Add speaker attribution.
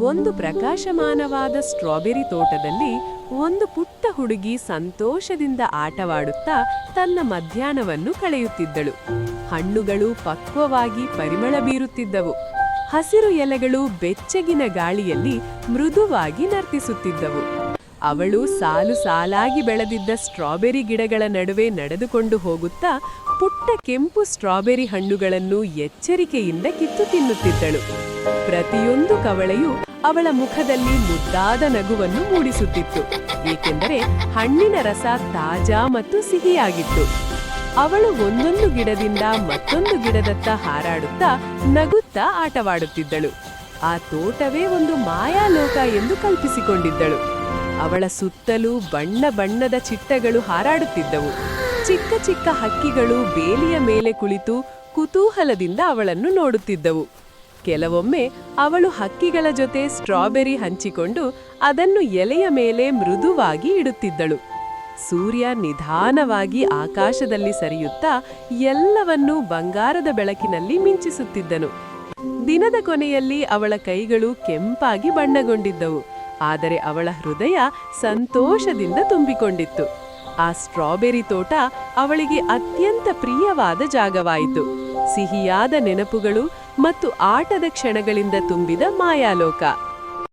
Speaker 1: ಒಂದು ಪ್ರಕಾಶಮಾನವಾದ ಸ್ಟ್ರಾಬೆರಿ ತೋಟದಲ್ಲಿ ಒಂದು ಪುಟ್ಟ ಹುಡುಗಿ ಸಂತೋಷದಿಂದ ಆಟವಾಡುತ್ತಾ ತನ್ನ ಮಧ್ಯಾಹ್ನವನ್ನು ಕಳೆಯುತ್ತಿದ್ದಳು. ಹಣ್ಣುಗಳು ಪಕ್ವವಾಗಿ ಪರಿಮಳ ಬೀರುತ್ತಿದ್ದವು. ಹಸಿರು ಎಲೆಗಳು ಬೆಚ್ಚಗಿನ ಗಾಳಿಯಲ್ಲಿ ಮೃದುವಾಗಿ ನರ್ತಿಸುತ್ತಿದ್ದವು. ಅವಳು ಸಾಲು ಸಾಲಾಗಿ ಬೆಳೆದಿದ್ದ ಸ್ಟ್ರಾಬೆರಿ ಗಿಡಗಳ ನಡುವೆ ನಡೆದುಕೊಂಡು ಹೋಗುತ್ತಾ ಪುಟ್ಟ ಕೆಂಪು ಸ್ಟ್ರಾಬೆರಿ ಹಣ್ಣುಗಳನ್ನು ಎಚ್ಚರಿಕೆಯಿಂದ ಕಿತ್ತು ತಿನ್ನುತ್ತಿದ್ದಳು. ಪ್ರತಿಯೊಂದು ಕವಳೆಯು ಅವಳ ಮುಖದಲ್ಲಿ ಮುದ್ದಾದ ನಗುವನ್ನು ಮೂಡಿಸುತ್ತಿತ್ತು. ಏಕೆಂದರೆ ಹಣ್ಣಿನ ರಸ ತಾಜಾ ಮತ್ತು ಸಿಹಿಯಾಗಿತ್ತು. ಅವಳು ಒಂದೊಂದು ಗಿಡದಿಂದ ಮತ್ತೊಂದು ಗಿಡದತ್ತ ಹಾರಾಡುತ್ತಾ ನಗುತ್ತಾ ಆಟವಾಡುತ್ತಿದ್ದಳು. ಆ ತೋಟವೇ ಒಂದು ಮಾಯಾಲೋಕ ಎಂದು ಕಲ್ಪಿಸಿಕೊಂಡಿದ್ದಳು. ಅವಳ ಸುತ್ತಲೂ ಬಣ್ಣ ಬಣ್ಣದ ಚಿಟ್ಟಗಳು ಹಾರಾಡುತ್ತಿದ್ದವು. ಚಿಕ್ಕ ಚಿಕ್ಕ ಹಕ್ಕಿಗಳು ಬೇಲಿಯ ಮೇಲೆ ಕುಳಿತು ಕುತೂಹಲದಿಂದ ಅವಳನ್ನು ನೋಡುತ್ತಿದ್ದವು. ಕೆಲವೊಮ್ಮೆ ಅವಳು ಹಕ್ಕಿಗಳ ಜೊತೆ ಸ್ಟ್ರಾಬೆರಿ ಹಂಚಿಕೊಂಡು ಅದನ್ನು ಎಲೆಯ ಮೇಲೆ ಮೃದುವಾಗಿ ಇಡುತ್ತಿದ್ದಳು. ಸೂರ್ಯ ನಿಧಾನವಾಗಿ ಆಕಾಶದಲ್ಲಿ ಸರಿಯುತ್ತಾ ಎಲ್ಲವನ್ನೂ ಬಂಗಾರದ ಬೆಳಕಿನಲ್ಲಿ ಮಿಂಚಿಸುತ್ತಿದ್ದನು. ದಿನದ ಕೊನೆಯಲ್ಲಿ ಅವಳ ಕೈಗಳು ಕೆಂಪಾಗಿ ಬಣ್ಣಗೊಂಡಿದ್ದವು, ಆದರೆ ಅವಳ ಹೃದಯ ಸಂತೋಷದಿಂದ ತುಂಬಿಕೊಂಡಿತ್ತು. ಆ ಸ್ಟ್ರಾಬೆರಿ ತೋಟ ಅವಳಿಗೆ ಅತ್ಯಂತ ಪ್ರಿಯವಾದ ಜಾಗವಾಯಿತು. ಸಿಹಿಯಾದ ನೆನಪುಗಳು ಮತ್ತು ಆಟದ ಕ್ಷಣಗಳಿಂದ ತುಂಬಿದ ಮಾಯಾಲೋಕ.